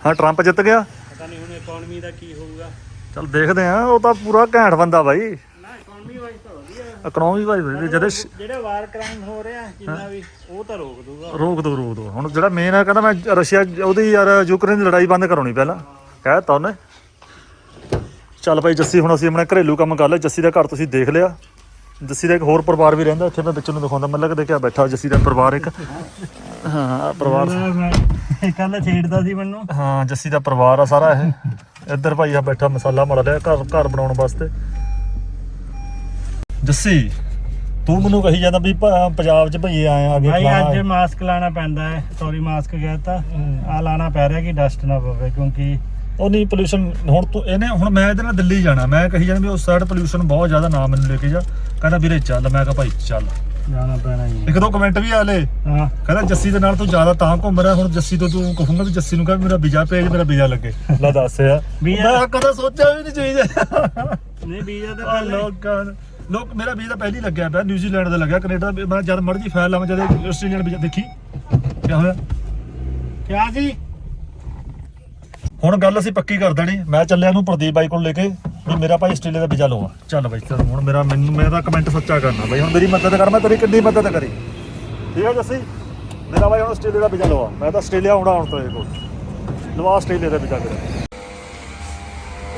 ਹਾਂ ਟਰੰਪ ਜਿੱਤ ਗਿਆ? ਪਤਾ ਨਹੀਂ ਹੁਣ ਇਕਨੋਮੀ ਦਾ ਕੀ ਹੋਊਗਾ। ਚੱਲ ਦੇਖਦੇ ਆ ਉਹ ਤਾਂ ਪੂਰਾ ਘੈਂਟ ਬੰਦਾ ਬਾਈ। ਨਾ ਇਕਨੋਮੀ ਵਾਈਜ਼ ਤਾਂ ਵਧੀਆ ਇਕਨੋਮੀ ਭਾਈ ਵਧੀਆ। ਜਦੇ ਸ਼- ਜਿਹੜੇ ਵਾਰ ਕ੍ਰਾਈਮ ਹੋ ਰਿਹਾ ਜਿੰਨਾ ਵੀ ਉਹ ਤਾਂ ਰੋਕ ਦੂਗਾ ਰੋਕ ਦੋ ਰੋਕ ਦੋ। ਹੁਣ ਜਿਹੜਾ ਮੇਨ ਆ ਕਹਿੰਦਾ ਮੈਂ ਰਸ਼ੀਆ ਉਹਦੀ ਯਾਰ ਯੂਕਰੇਨ ਦੀ ਲੜਾਈ ਬੰਦ ਕਰਾਉਣੀ ਪਹਿਲਾਂ। ਕਹਿ ਤਾ ਉਹਨੇ। ਚੱਲ ਭਾਈ ਜੱਸੀ ਹੁਣ ਅਸੀਂ ਆਪਣਾ ਘਰੇਲੂ ਕੰਮ ਕਰ ਲਿਆ ਜੱਸੀ ਦਾ ਘਰ ਤੁਸੀਂ ਦੇਖ ਲਿਆ। ਜੱਸੀ ਦਾ ਇੱਕ ਹੋਰ ਪਰਿਵਾਰ ਵੀ ਰਹਿੰਦਾ ਇੱਥੇ ਮੈਂ ਵਿੱਚ ਨੂੰ ਦਿਖਾਉਂਦਾ ਮੈਨੂੰ ਲੱਗਦਾ ਕਿ ਬੈਠਾ ਜੱਸੀ ਦਾ ਪਰਿਵਾਰ ਇੱਕ। ਹਾਂ ਪਰਿਵਾਰ। ਕੱਲ ਛੇੜਦਾ ਸੀ ਮੈਨੂੰ। ਹਾਂ ਜੱਸੀ ਦਾ ਪਰਿਵਾਰ ਆ ਸਾਰਾ ਇਹ। ਇੱਧਰ ਭਾਈ ਆ ਬੈਠਾ ਮਸਾਲਾ ਮੜ ਲਿਆ ਘਰ ਘਰ ਬਣਾਉਣ ਵਾਸਤੇ। ਜੱਸੀ ਤੂੰ ਮੈਨੂੰ ਕਹੀ ਜਾਂਦਾ ਵੀ ਪੰਜਾਬ 'ਚ ਭਈਏ ਆਏ ਆ ਅੱਗੇ ਭਾਈ ਅੱਜ ਮਾਸਕ ਲਾਣਾ ਪੈਂਦਾ ਹੈ ਸੌਰੀ ਮਾਸਕ ਗਿਆ ਤਾਂ। ਆ ਲਾਣਾ ਪੈ ਰਿਹਾ ਕਿ ਡਸਟ ਨਾ ਪਵੇ ਕਿਉਂਕਿ ਉਹ ਨਹੀਂ ਪੋਲੂਸ਼ਨ ਹੁਣ ਤੂੰ ਇਹਨੇ ਹੁਣ ਮੈਂ ਇਹਦੇ ਨਾਲ ਦਿੱਲੀ ਜਾਣਾ ਮੈਂ ਕਹੀ ਜਾਂਦਾ ਵੀ ਉਸ ਸਾਈਡ ਪੋਲੂਸ਼ਨ ਬਹੁਤ ਜ਼ਿਆਦਾ ਨਾ ਮੈਨੂੰ ਲੈ ਕੇ ਜਾ। ਕਹਿੰਦਾ ਵੀਰੇ ਚੱਲ ਮੈਂ ਕਿਹਾ ਭਾਈ ਚੱਲ। ਜਾਣਾ ਪੈਣਾ ਜੀ ਇੱਕ ਦੋ ਕਮੈਂਟ ਵੀ ਆਲੇ ਹਾਂ। ਕਹਿੰਦਾ ਜੱਸੀ ਦੇ ਨਾਲ ਤੂੰ ਜ਼ਿਆਦਾ ਤਾਂ ਘੁੰਮ ਰਿਹਾ ਹੁਣ ਜੱਸੀ ਤੋਂ ਤੂੰ ਕਹੂੰਗਾ ਵੀ ਜੱਸੀ ਨੂੰ ਕਹ ਮੇਰਾ ਵੀਜ਼ਾ ਭੇਜ ਮੇਰਾ ਵੀਜ਼ਾ ਲੱਗੇ। ਲੈ ਦੱਸ ਯਾਰ। ਮੈਂ ਕਦੇ ਸੋਚਿਆ ਵੀ ਨਹੀਂ ਚਾਹੀਦਾ ਨਹੀਂ ਵੀਜ਼ਾ ਤਾਂ ਪਹਿਲਾਂ ਲੋਕਾਂ ਲੋਕ ਮੇਰਾ ਵੀਜ਼ਾ ਪਹਿਲੀ ਲੱਗਿਆ ਪਿਆ ਨਿਊਜ਼ੀਲੈਂਡ ਦਾ ਲੱਗਿਆ ਕੈਨੇਡਾ ਦਾ। ਮੈਂ ਜਦ ਮਰਜ਼ੀ ਫਾਈਲ ਲਾਵਾਂ ਜਦ ਆਸਟ੍ਰੇਲੀਅਨ ਵੀਜ਼ਾ ਦੇਖੀ। ਕੀ ਹੋਇਆ? ਕਿਆ ਜੀ ਹੁਣ ਗੱਲ ਅਸੀਂ ਪੱਕੀ ਕਰ ਦੇਣੀ। ਮੈਂ ਚੱਲਿਆ ਨੂੰ ਪ੍ਰਦੀਪ ਬਾਈ ਕੋਲ ਲੈ ਕੇ ਵੀ ਮੇਰਾ ਭਾਈ ਆਸਟ੍ਰੇਲੀਆ ਦਾ ਵੀਜ਼ਾ ਲਵਾ ਚੱਲ ਬਾਈ ਚੱਲ ਹੁਣ ਮੇਰਾ ਮੈਨੂੰ ਮੇਰਾ ਕਮੈਂਟ ਸੱਚਾ ਕਰਨਾ। ਬਾਈ ਹੁਣ ਮੇਰੀ ਮਦਦ ਕਰ ਮੈਂ ਤੇਰੀ ਕਿੰਨੀ ਮਦਦ ਕਰੀ। ਠੀਕ ਹੈ ਜੱਸੀ? ਮੇਰਾ ਭਾਈ ਹੁਣ ਆਸਟ੍ਰੇਲੀਆ ਦਾ ਵੀਜ਼ਾ ਲਵਾ ਮੈਂ ਤਾਂ ਆਸਟ੍ਰੇਲੀਆ ਆਉਣਾ ਹੁਣ ਤੋਂ ਇਹ ਕੋਲ। ਲਵਾ ਆਸਟ੍ਰੇਲੀਆ ਦਾ ਵੀਜ਼ਾ ਮੇਰਾ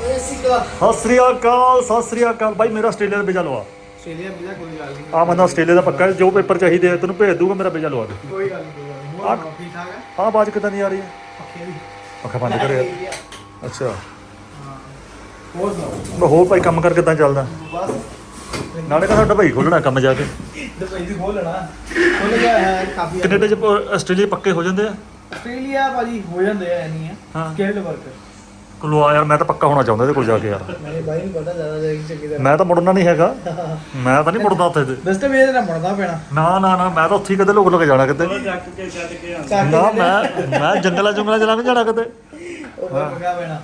ਸਤਿ ਸ੍ਰੀ ਅਕਾਲ ਸਤਿ ਸ੍ਰੀ ਅਕਾਲ। ਬਾਈ ਮੇਰਾ ਆਸਟ੍ਰੇਲੀਆ ਦਾ ਵੀਜ਼ਾ ਲਵਾ। ਆਸਟ੍ਰੇਲੀਆ ਵੀਜ਼ਾ ਕੋਈ ਗੱਲ ਨਹੀਂ। ਆ ਮੈਨੂੰ ਆਸਟ੍ਰੇਲੀਆ ਦਾ ਪੱਕਾ ਜੋ ਪੇਪਰ ਚਾਹੀਦੇ ਆ ਤੈਨੂੰ ਭੇਜ ਦੂੰਗਾ ਮੇਰਾ ਵੀਜ਼ਾ ਲਵਾ ਦੇ। ਕੋਈ ਗੱਲ ਨਹੀਂ ਕੋਈ ਗੱਲ ਨਹੀਂ। ਠੀਕ ਠਾਕ ਹੈ ਆਹ ਬਾਜ ਕਿਦਾਂ ਨਹੀਂ ਆ ਰਹੀ ਹੈ? ਅੱਖਾਂ ਬੰਦ ਕਰਿਆ ਅੱਛਾ। ਹੋਰ ਸੁਣਾਓ? ਹੋਰ ਭਾਈ ਕੰਮ ਕਰ ਕਿਦਾਂ ਚੱਲਦਾ। ਬਸ। ਨਾਲੇ ਕਹਿੰਦਾ ਸਾਡਾ ਭਾਈ ਖੋਲਣਾ ਕੰਮ ਜਾ ਕੇ। ਦੁਬਈ ਦੀ ਖੋਲ ਲੈਣਾ ਖੁੱਲ ਗਿਆ ਹੈ ਕਾਫੀ ਕੈਨੇਡਾ ਚ ਆਸਟ੍ਰੇਲੀਆ ਪੱਕੇ ਹੋ ਜਾਂਦੇ ਆ? ਆਸਟ੍ਰੇਲੀਆ ਭਾਜੀ ਹੋ ਜਾਂਦੇ ਆ ਨਹੀਂ। ਹੈ। ਸਕਿਲਡ ਵਰਕਰ ਕੋਲੋਂ ਆ ਯਾਰ ਮੈਂ ਤਾਂ ਪੱਕਾ ਹੋਣਾ ਚਾਹੁੰਦਾ ਇਹਦੇ ਕੋਲ ਜਾ ਕੇ ਯਾਰ। ਮੇਰੇ ਬਾਈ ਨੂੰ ਪਤਾ ਜ਼ਿਆਦਾ ਜਾਈ ਚੰਗੀ ਤਰ੍ਹਾਂ। ਮੈਂ ਤਾਂ ਮੁੜਨਾ ਨਹੀਂ ਹੈਗਾ। ਮੈਂ ਤਾਂ ਨਹੀਂ ਮੁੜਦਾ ਉੱਥੇ ਤੇ। ਨਾਲ ਮੁੜਨਾ ਪੈਣਾ। ਨਾ ਨਾ ਨਾ ਮੈਂ ਤਾਂ ਉੱਥੇ ਹੀ ਕਦੇ ਲੋਕ ਲੋਕ ਜਾਣਾ ਕਿਤੇ। ਚੱਕ ਕੇ ਛੱਡ ਕੇ ਆਉਂਦਾ ਚੱਕ ਨਾ ਕੇ। ਮੈਂ ਮੈਂ ਜੰਗਲਾਂ ਜੰਗਲਾਂ ਚ ਲੰਘ ਜਾਣਾ ਕਿਤੇ। ਉਹ ਪੰਗਾ ਪੈਣਾ।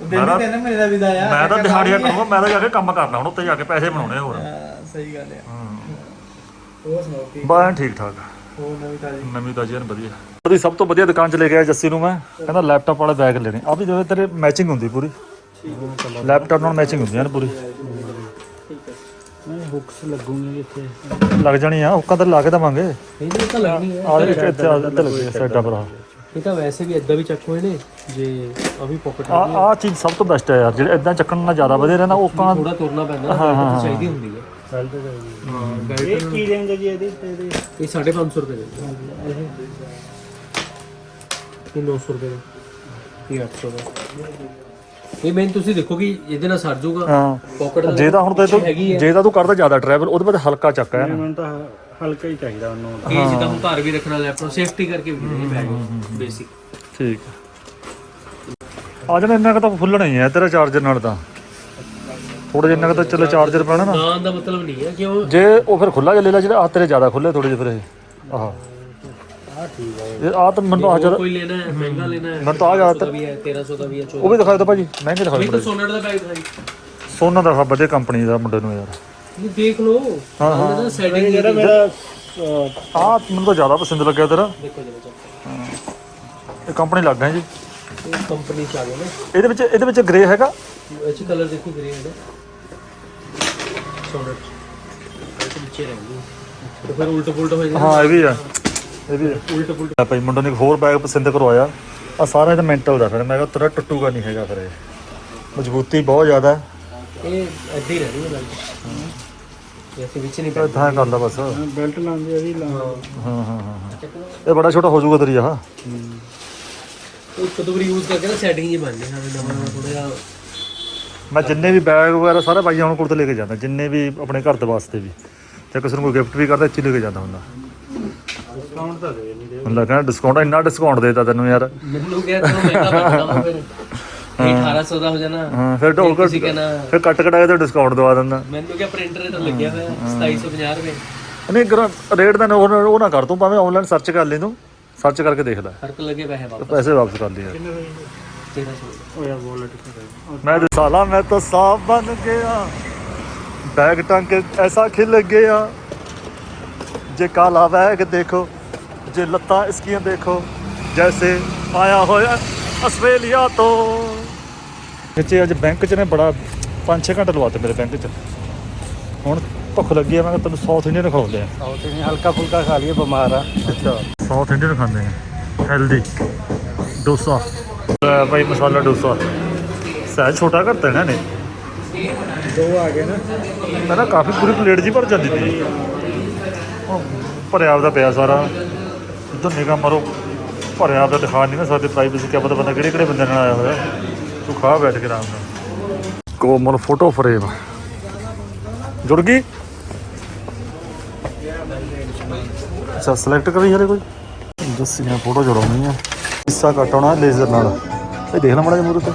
ਉਹ ਦਿਨ ਮੈਂ ਤਾਂ- ਵੀ ਤਿੰਨ ਮਹੀਨੇ ਦਾ ਵੀਜ਼ਾ ਆ ਮੈਂ ਤਾਂ ਕਾਕਾ ਦਿਹਾੜੀਆਂ ਸਾਰੀ ਕਰੂੰਗਾ ਮੈਂ ਤਾਂ ਜਾ ਕੇ ਕੰਮ ਕਰਨਾ ਹੁਣ ਉੱਤੇ ਜਾ ਕੇ ਪੈਸੇ ਬਣਾਉਣੇ ਹੋਰ। ਹਾਂ, ਸਹੀ ਗੱਲ ਹੈ ਹਾਂ। ਹੋਰ ਸੁਣਾਓ ਕੀ? ਬਾਹਰ ਠੀਕ ਠਾਕ। ਹੋਰ ਨਵੀਂ ਤਾਜੀ? ਨਵੀਂ ਤਾਜੀ ਐਨ ਵਧੀਆ। ਉਹਦੀ ਸਭ ਤੋਂ ਵਧੀਆ ਦੁਕਾਨ ਚ ਲੈ ਕੇ ਆਇਆ ਜੱਸੀ ਨੂੰ ਮੈਂ। ਕਹਿੰਦਾ ਲੈਪਟਾਪ ਵਾਲੇ ਬੈਗ ਲੈਣੇ। ਆ ਵੀ ਜਿਵੇਂ ਤੇਰੇ ਮੈਚਿੰਗ ਹੁੰਦੀ ਪੂਰੀ। ਲੈਪਟਾਪ ਨਾਲ ਮੈਚਿੰਗ ਹੁੰਦੀ ਐਨ ਪੂਰੀ। ਨਹੀਂ ਹੁਕਸ ਲੱਗੂਗੀ ਇੱਥੇ। ਲੱਗ ਜਾਣੀ ਆ ਹੁੱਕਾਂ ਤੇ ਲਾ ਕੇ ਦਵਾਂਗੇ। ਇਹ ਤਾਂ ਲੱਗਣੀ ਹੈ ਆ ਇੱਥੇ ਇੱਥੇ ਆ ਇੱਥੇ ਲੱਗੇ ਸਾਈਡਾਂ ਪਰ ਆ ਇਹ ਤਾਂ ਵੈਸੇ ਵੀ ਇਦਾਂ ਵੀ ਚੱਕ ਹੋਏ ਨੇ ਜੇ ਆ ਵੀ ਪਾਕਟ ਆ। ਆ ਚੀਜ਼ ਸਭ ਤੋਂ ਬੈਸਟ ਹੈ ਯਾਰ ਜਿਹੜੇ ਇਦਾਂ ਚੱਕਣ ਨਾਲ ਜ਼ਿਆਦਾ ਵਧੀਆ ਰਹਿੰਦਾ ਉਹ ਕਾਂ ਥੋੜਾ ਤੁਰਨਾ ਪੈਂਦਾ। ਚਾਹੀਦੀ ਹੁੰਦੀ ਹੈ ਹਾਂ ਇਹ ਕੀ ਰੇਂਜ ਹੈ ਜੀ ਇਹਦੀ? ਤੇ ਇਹਦੀ ਇਹ 550 ਰੁਪਏ ਦੇ ਇਹ 900 ਰੁਪਏ ਦਾ। ਇਹ 800 ਦਾ। ਇਹ ਮੈਂ ਤੁਸੀਂ ਦੇਖੋ ਕਿ ਇਹਦੇ ਨਾਲ ਸਰ ਜਾਊਗਾ ਹਾਂ। ਪਾਕਟ ਜੇ ਤਾਂ ਹੁਣ ਤੇ ਤੂੰ ਹੈਗੀ ਹੈ। ਜੇ ਤਾਂ ਤੂੰ ਕਰਦਾ ਜ਼ਿਆਦਾ ਟਰੈਵਲ ਉਹਦੇ ਬਾਅਦ ਹਲਕਾ ਚੱਕ ਹੈ ਨਾ। ਮੈਨੂੰ ਤਾਂ ਹਲਕਾ ਹੀ ਚਾਹੀਦਾ ਉਹਨੂੰ। ਇਹ ਜਿੱਦਾਂ ਹੁਣ ਘਰ ਵੀ ਰੱਖਣਾ ਲੈਪਟਾਪ ਸੇਫਟੀ ਕਰਕੇ ਵੀ ਇਹ ਬੈਗ ਬੇਸਿਕ ਠੀਕ ਆ ਜਾਣਾ ਇੰਨਾ ਕੁ ਤਾਂ ਫੁੱਲਣਾ ਹੀ ਹੈ ਤੇਰਾ ਚਾਰਜਰ ਨਾਲ ਤਾਂ। ਥੋੜਾ ਜਿਹਾ ਤਾਂ ਚਲੋ ਚਾਰਜਰ ਪੈਣਾ ਨਾ। ਨਾ ਦਾ ਮਤਲਬ ਨਹੀਂ ਹੈ ਕਿਉਂ ਜੇ ਉਹ ਫਿਰ ਖੁੱਲਾ ਜਿਹਾ ਲੈ ਲੈ ਜਿਹੜਾ ਆ ਤੇਰੇ ਜ਼ਿਆਦਾ ਖੁੱਲੇ ਥੋੜੇ ਜਿਹੇ ਫਿਰ ਇਹ। ਆਹ। ਆ ਠੀਕ ਹੈ ਇਹ। ਆ ਤਾਂ ਮੈਨੂੰ ਆ ਹੋਰ ਜਰਾ ਕੋਈ ਲੈਣਾ ਹੈ? ਮਹਿੰਗਾ ਲੈਣਾ ਹੈ? ਮੈਨੂੰ ਤਾਂ ਆ ਜ਼ਿਆਦਾ ਵੀ ਹੈ 1300 ਦਾ ਵੀ ਹੈ 1400 ਉਹ ਵੀ ਦਿਖਾਓ ਤਾਂ ਭਾਜੀ ਮਹਿੰਗੇ ਇੱਕ ਬੜੇ ਸੋਨਟ ਦਾ ਬੈਗ ਭਾਈ ਸੋਨਾ ਦਾ ਵਧੀਆ ਕੰਪਨੀ ਦਾ ਮੁੰਡੇ ਨੂੰ ਯਾਰ। ਇਹ ਦੇਖ ਲਓ। ਹਾਂ, ਹਾਂ। ਸੈਟਿੰਗ ਜਿਹੜਾ ਮੇਰਾ ਅਹ, ਆ ਮੈਨੂੰ ਤਾਂ ਜ਼ਿਆਦਾ ਪਸੰਦ ਲੱਗਿਆ ਤੇਰਾ। ਦੇਖੋ ਜਰਾ ਚੈੱਕ ਇਹ ਕੰਪਨੀ ਲੱਗ ਜੀ। ਇਹ ਕੰਪਨੀ ਚ ਆ ਗਿਆ ਨਾ। ਇਹਦੇ ਵਿੱਚ ਇਹਦੇ ਵਿੱਚ ਗ੍ਰੇ ਹੈਗਾ। ਇਹ ਚ ਕਲਰ ਦੇਖੋ ਗ੍ਰੇ ਹੈ ਸੋਨਟ ਇਹ ਤਾਂ ਨੀਚੇ ਰਹਿ ਗਈ। ਤੇ ਫਿਰ ਉਲਟ ਪੁਲਟ ਹੋ ਜਾਂਦਾ ਹਾਂ ਇਹ ਵੀ ਆ। ਇਹ ਵੀ ਆ। ਉਲਟ ਪੁਲਟ ਭਾਈ ਮੁੰਡੇ ਨੇ ਇੱਕ ਹੋਰ ਬੈਗ ਪਸੰਦ ਕਰਵਾਇਆ। ਆ ਸਾਰਾ ਇਹਦਾ ਮੈਂਟਲ ਦਾ ਫਿਰ। ਮੈਂ ਕਿਹਾ ਤੇਰਾ ਟੁੱਟੂਗਾ ਨਹੀਂ ਹੈਗਾ ਫਿਰ ਇਹ। ਮਜ਼ਬੂਤੀ ਬਹੁਤ ਜ਼ਿਆਦਾ ਹੈ। ਇਹ ਐਦਾਂ ਹੀ ਰਹਿਣੀ ਹੈ ਬੈਲਟ। ਇਹ ਵਿੱਚ ਨਹੀਂ ਤਾਂ ਥਾਂ ਕਰ ਲਾ ਬਸ। ਹਾਂ ਬੈਲਟ ਲਾਉਂਦੇ ਆ ਵੀ ਲਾ ਹਾਂ। ਹਾਂ ਹਾਂ ਇਹ ਬੜਾ ਛੋਟਾ ਹੋ ਜਾਊਗਾ ਤੇਰੀ ਆਹ। ਉਹ ਕਦੋਂ ਵੀ ਯੂਜ਼ ਕਰਕੇ ਨਾ ਸੈਟਿੰਗ ਹੀ ਬਣਨੀ ਹਾਂ ਨਵਾਂ ਨਵਾਂ ਥੋੜਾ ਜਿਹਾ ਮੈਂ ਜਿੰਨੇ ਵੀ ਬੈਗ ਵਗੈਰਾ ਸਾਰੇ ਭਾਈਆਂ ਹੁਣ ਕੋਲ ਤੋਂ ਲੈ ਕੇ ਜਾਂਦਾ ਜਿੰਨੇ ਵੀ ਆਪਣੇ ਘਰ ਦੇ ਵਾਸਤੇ ਵੀ। ਤੇ ਕਿਸੇ ਨੂੰ ਕੋਈ ਗਿਫਟ ਵੀ ਕਰਦਾ ਇੱਥੇ ਲੈ ਕੇ ਜਾਂਦਾ ਹੁੰਦਾ। ਡਿਸਕਾਊਂਟ ਤਾਂ ਦੇ ਨਹੀਂ ਦੇ ਮੈਨੂੰ ਲੱਗਾ ਡਿਸਕਾਊਂਟ ਇੰਨਾ ਡਿਸਕਾਊਂਟ ਦੇਤਾ ਤੈਨੂੰ ਯਾਰ। ਮੈਨੂੰ ਕਿਹਾ ਚਲੋ ਮਹਿੰਗਾ ਪੈਂਦਾ ਫਿਰ। ਇਹ 1800 ਦਾ ਹੋ ਜਾਣਾ। ਹਾਂ ਫਿਰ ਢੋਲ ਕਹਿਣਾ ਫਿਰ ਕੱਟ ਕਟਾਏ ਤੇ ਡਿਸਕਾਊਂਟ ਦਵਾ ਦਿੰਦਾ। ਮੈਨੂੰ ਕਿਹਾ ਪ੍ਰਿੰਟਰ ਤਾਂ ਲੱਗਿਆ ਹੋਇਆ 2750 ਰੁਪਏ। ਨਹੀਂ ਗਰ ਰੇਟ ਦਾ ਨਾ ਉਹ ਉਹ ਨਾ ਕਰ ਤੂੰ ਭਾਵੇਂ ਆਨਲਾਈਨ ਸਰਚ ਕਰ ਲੈ ਤੂੰ ਸਰਚ ਕਰਕੇ ਦੇਖ ਲੈ। ਫ਼ਰਕ ਲੱਗੇ ਪੈਸੇ ਵਾਪਸ। ਪੈਸੇ ਵਾਪਸ ਕਰ ਲਈ ਯਾਰ 1300 ਉਹ ਯਾਰ ਵਾਲਟ ਕਿੱਥੇ ਮੈਂ ਤੇ ਸਾਲਾ ਮੈਂ ਤਾਂ ਸਾਫ਼ ਬਣ ਗਿਆ। ਬੈਗ ਟੰਗ ਐਸਾ ਖਿਲ ਗਿਆ। ਜੇ ਕਾਲਾ ਬੈਗ ਦੇਖੋ ਜੇ ਲੱਤਾਂ ਇਸਕੀਆਂ ਦੇਖੋ ਜੈਸੇ ਆਇਆ ਹੋਇਆ ਆਸਟ੍ਰੇਲੀਆ ਤੋਂ। ਕਿਤੇ ਅੱਜ ਬੈਂਕ 'ਚ ਨੇ ਬੜਾ 5-6 ਘੰਟੇ ਲਵਾਤੇ ਮੇਰੇ ਬੈਂਕ 'ਚ। ਹੁਣ ਭੁੱਖ ਲੱਗੀ ਆ ਮੈਂ ਕਿਹਾ ਤੈਨੂੰ ਸਾਊਥ ਇੰਡੀਅਨ ਖਵਾਉਂਦੇ ਆ। ਸਾਊਥ ਇੰਡੀਅਨ ਹਲਕਾ ਫੁਲਕਾ ਖਾ ਲਈਏ ਬਿਮਾਰ ਆ। ਅੱਛਾ। ਸਾਊਥ ਇੰਡੀਅਨ ਖਾਂਦੇ ਆ। ਹੈਲਦੀ ਡੋਸਾ। ਲੈ ਭਾਈ ਮਸਾਲਾ ਡੋਸਾ। ਸਹਿਜ ਛੋਟਾ ਕਰਤਾ ਇਹਨਾਂ। ਨੇ ਦੋ ਆ ਗਏ ਨਾ। ਪਹਿਲਾਂ ਕਾਫੀ ਪੂਰੀ ਪਲੇਟ ਜੀ ਭਰ ਜਾਂਦੀ ਸੀ ਹੁਣ ਭਰਿਆ ਆਪਦਾ ਪਿਆ ਸਾਰਾ। ਇੱਧਰ ਨਿਗਾਹ ਮਾਰੋ। ਭਰਿਆ ਆਪਦਾ ਦਿਖਾ ਨਹੀਂ ਨਾ ਸਾਡੇ ਪ੍ਰਾਈਵੇਸੀ ਕਿਆ ਪਤਾ ਬੰਦਾ ਕਿਹੜੇ ਕਿਹੜੇ ਬੰਦੇ ਨਾਲ ਆਇਆ ਹੋਇਆ। ਤੂੰ ਖਾ ਬੈਠ ਕੇ ਆਰਾਮ ਨਾਲ। ਕੋਮਲ ਫੋਟੋ ਫਰੇਮ ਜੁੜ ਗਈ? ਅੱਛਾ ਸਿਲੈਕਟ ਕਰੀ ਹਰੇ ਕੋਈ? ਦੱਸੀਆਂ ਫੋਟੋ ਜੁੜਾਉਣੀ ਆ ਹਿੱਸਾ ਆਉਣਾ ਲੇਜ਼ਰ ਨਾਲ। ਇਹ ਦੇਖ ਲੈ ਮਾੜਾ ਜਿਹਾ ਮੂਰੇ ਤੇ।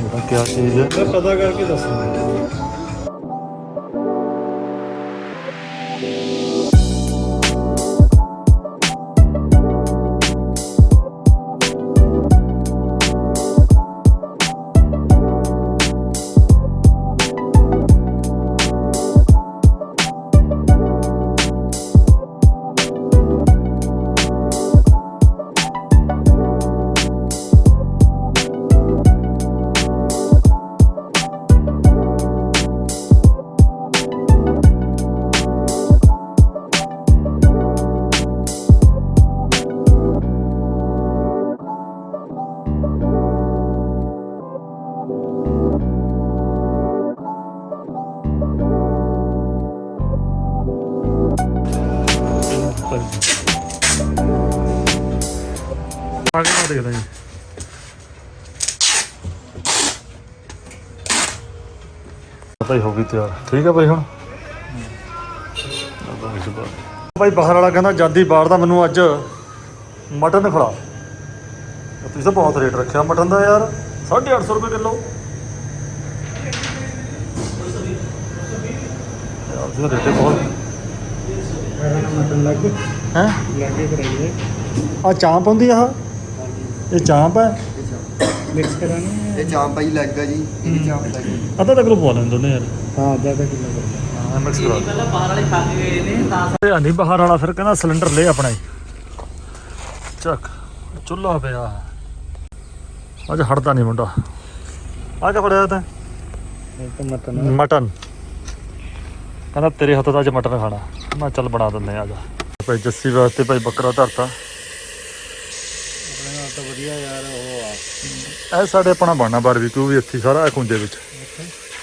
ਇਹਦਾ ਕੀ ਚੀਜ਼ ਹੈ। ਮੈਂ ਪਤਾ ਕਰਕੇ ਦੱਸੂਗਾ ਦਿੱਤਾ ਆਗੇ ਨਾ ਦੇਖਦਾ ਜੀ। ਭਾਈ ਹੋ ਗਈ ਤਿਆਰ। ਠੀਕ ਹੈ ਭਾਈ ਹੁਣ? ਭਾਈ ਬਾਹਰ ਵਾਲਾ ਕਹਿੰਦਾ ਜਾਂਦੀ ਬਾਹਰ ਦਾ ਮੈਨੂੰ ਅੱਜ ਮਟਨ ਖਿਲਾ। ਤੁਸੀਂ ਤਾਂ ਬਹੁਤ ਰੇਟ ਰੱਖਿਆ ਮਟਨ ਦਾ ਯਾਰ 850 ਰੁਪਏ ਕਿਲੋ। ਯਾਰ ਜੀ ਰੇਟ ਬਹੁਤ ਮਟਨ ਲੱਗ ਹੈ? ਲੱਗੇ ਕਰਾਈਏ ਆ ਚਾਂਪ ਹੁੰਦੀ ਆ? ਇਹ? ਚਾਂਪ ਹੈ ਮਿਕਸ ਕਰਾਣੀ ਇਹ ਚਾਂਪ ਭਾਈ ਲੱਗ ਆ ਜੀ ਇਹ ਵੀ ਚਾਂਪ ਲੱਗ। ਅੱਧਾ ਤੱਕ ਪਵਾ ਲੈਣ ਦੋਨੇ ਯਾਰ। ਹਾਂ ਅੱਧਾ ਅੱਧਾ ਕਿਲੋ ਹਾਂ ਮਿਕਸ ਕਰਾ ਪਹਿਲਾਂ ਬਾਹਰ ਵਾਲੇ ਖਾ ਕੇ ਗਏ ਨੇ ਤਾਂ ਆਂਦੀ ਬਾਹਰ ਵਾਲਾ ਫਿਰ ਕਹਿੰਦਾ ਸਿਲੰਡਰ ਲੈ ਆਪਣਾ ਹੀ। ਚੱਕ ਚੁੱਲ੍ਹਾ ਪਿਆ। ਅੱਜ ਹਟਦਾ ਨਹੀਂ ਮੁੰਡਾ। ਕੇ ਫੜਿਆ ਤਾਂ? Mutton mutton. ਕਹਿੰਦਾ ਤੇਰੇ ਹੱਥ ਦਾ ਅੱਜ ਮਟਨ ਖਾਣਾ। ਮੈਂ ਚੱਲ ਬਣਾ ਦਿੰਦੇ ਆ ਜਾ ਭਾਈ ਜੱਸੀ ਵਾਸਤੇ ਭਾਈ ਬੱਕਰਾ ਧਰਤਾ। ਆਪਣੇ ਨਾਲ ਤਾਂ ਵਧੀਆ ਯਾਰ ਉਹ ਆ। ਇਹ ਸਾਡੇ ਆਪਣਾ ਬਣਨਾ ਬਾਰਬੀਕਿਊ ਵੀ ਇੱਥੇ ਸਾਰਾ ਖੁੰਜੇ ਵਿੱਚ।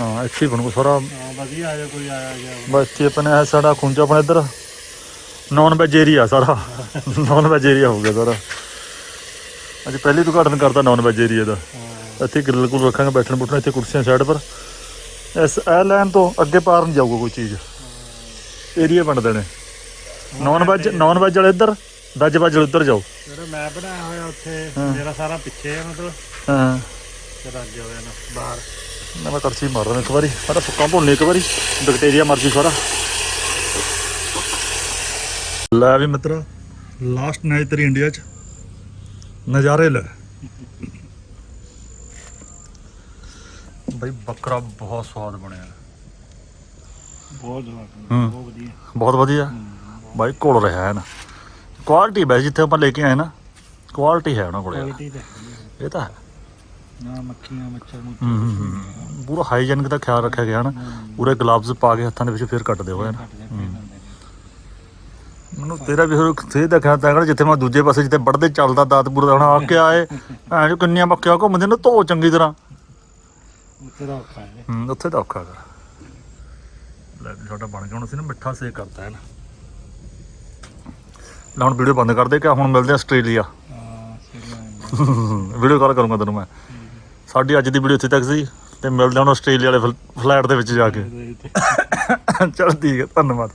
ਹਾਂ ਇੱਥੇ ਬਣੂ ਸਾਰਾ। ਹਾਂ ਵਧੀਆ ਆ ਜਾ ਕੋਈ ਆਇਆ ਗਿਆ। ਬਸ ਇੱਥੇ ਆਪਣੇ ਇਹ ਸਾਡਾ ਖੁੰਜਾ ਆਪਣਾ ਇੱਧਰ। ਨਾਨ ਵੈਜ ਏਰੀਆ ਸਾਰਾ। ਨਾਨ ਵੈਜ ਏਰੀਆ ਹੋ ਗਿਆ ਸਾਰਾ। ਅੱਜ ਪਹਿਲੀ ਉਦਘਾਟਨ ਕਰਦਾ ਨਾਨ ਵੈਜ ਏਰੀਆ ਦਾ ਇੱਥੇ ਗ੍ਰਿਲ ਕੋਲ ਰੱਖਾਂਗੇ ਬੈਠਣ ਬੁੱਠਣ ਇੱਥੇ ਕੁਰਸੀਆਂ ਸਾਈਡ ਪਰ। ਇਸ ਇਹ ਲਾਈਨ ਤੋਂ ਅੱਗੇ ਪਾਰ ਨਹੀਂ ਜਾਊਗਾ ਕੋਈ ਚੀਜ਼। ਏਰੀਆ ਵੰਡ ਦੇਣੇ ਨਾਨ ਵੈਜ ਨਾਨ ਵੈਜ ਵਾਲੇ ਇੱਧਰ ਵੈਜ ਵੈਜ ਵਾਲੇ ਉੱਧਰ ਜਾਓ। ਜਿਹੜਾ ਮੈਂ ਬਣਾਇਆ ਹੋਇਆ ਉੱਥੇ। ਮੇਰਾ ਸਾਰਾ ਪਿੱਛੇ ਹੈ ਮਤਲਬ। ਹਾਂ। ਤੇ ਰੱਜ ਹੋਇਆ ਨਾ ਬਾਹਰ। ਨਾ ਮੈਂ ਕਰਚੀ ਮਾਰ ਇੱਕ ਵਾਰੀ ਸਾਰਾ ਸੁੱਕਾ ਭੁੰਨੇ ਇੱਕ ਵਾਰੀ ਬੈਕਟੀਰੀਆ ਮਰ ਜੂ ਸਾਰਾ। ਲੈ ਵੀ ਮਿੱਤਰਾ ਲਾਸਟ ਨਾਈਟ ਤੇਰੀ ਇੰਡੀਆ ਚ ਨਜ਼ਾਰੇ ਲੈ। ਬਈ ਬੱਕਰਾ ਬਹੁਤ ਸਵਾਦ ਬਣਿਆ। ਬਹੁਤ ਜ਼ਿਆਦਾ ਹੂੰ। ਬਹੁਤ ਵਧੀਆ। ਬਹੁਤ ਵਧੀਆ। ਬਾਈ ਕੋਲ ਰਿਹਾ ਹੈ ਨਾ। ਕੁਆਲਿਟੀ ਬੈ ਜਿੱਥੇ ਆਪਾਂ ਲੈ ਕੇ ਆਏ ਨਾ ਕੁਆਲਿਟੀ ਹੈ ਉਹਨਾਂ ਕੋਲੇ ਕੁਆਲਿਟੀ ਤਾਂ ਹੈਗੀ ਇਹ ਤਾਂ ਹੈ। ਨਾ ਮੱਖੀਆਂ ਮੱਛਰ ਨੂੰ। ਪੂਰਾ ਹਾਈਜੀਨਿਕ ਦਾ ਖਿਆਲ ਰੱਖਿਆ ਗਿਆ ਨਾ। ਪੂਰੇ ਗਲਵਜ਼ ਪਾ ਕੇ ਹੱਥਾਂ ਦੇ ਵਿੱਚ ਫਿਰ ਕੱਟਦੇ ਹੋਏ ਨਾ। ਮੈਨੂੰ ਤੇਰਾ ਵੀ ਹੋਰ ਥੇ ਦੇਖਿਆ ਤਾਂ ਹੈਗਾ ਜਿੱਥੇ ਮੈਂ ਦੂਜੇ ਪਾਸੇ ਜਿੱਥੇ ਵੱਢਦੇ ਚੱਲਦਾ ਦਾਤਪੁਰ ਦਾ ਹੁਣ ਆ ਕੇ ਆਏ। ਭੈਣ ਜੋ ਕਿੰਨੀਆਂ ਮੱਕੀਆਂ ਘੁੰਮਦੇ ਨੇ ਧੋ ਚੰਗੀ ਤਰ੍ਹਾਂ। ਉੱਥੇ ਦਾ ਔਖਾ ਹੈ। ਹੂੰ ਉੱਥੇ ਤਾਂ ਔਖਾ ਕਰ ਲੈ ਵੀ ਸਾਡਾ ਬਣ ਗਿਆ ਹੁਣ ਅਸੀਂ ਨਾ ਮਿੱਠਾ ਸੇਕ ਕਰਤਾ ਹੈ ਨਾ। ਲੈ ਹੁਣ ਵੀਡੀਓ ਬੰਦ ਕਰ ਦੇ ਕਿ ਹੁਣ ਮਿਲਦੇ ਆ ਆਸਟ੍ਰੇਲੀਆ। ਵੀਡੀਓ ਕਾਲ ਕਰੂੰਗਾ ਤੈਨੂੰ ਮੈਂ। ਸਾਡੀ ਅੱਜ ਦੀ ਵੀਡੀਓ ਇੱਥੇ ਤੱਕ ਸੀ ਤੇ ਮਿਲਦੇ ਹਾਂ ਹੁਣ ਆਸਟ੍ਰੇਲੀਆ ਵਾਲੇ ਫਲ- ਫਲੈਟ ਦੇ ਵਿੱਚ ਜਾ ਕੇ। ਚਲ ਠੀਕ ਹੈ ਧੰਨਵਾਦ।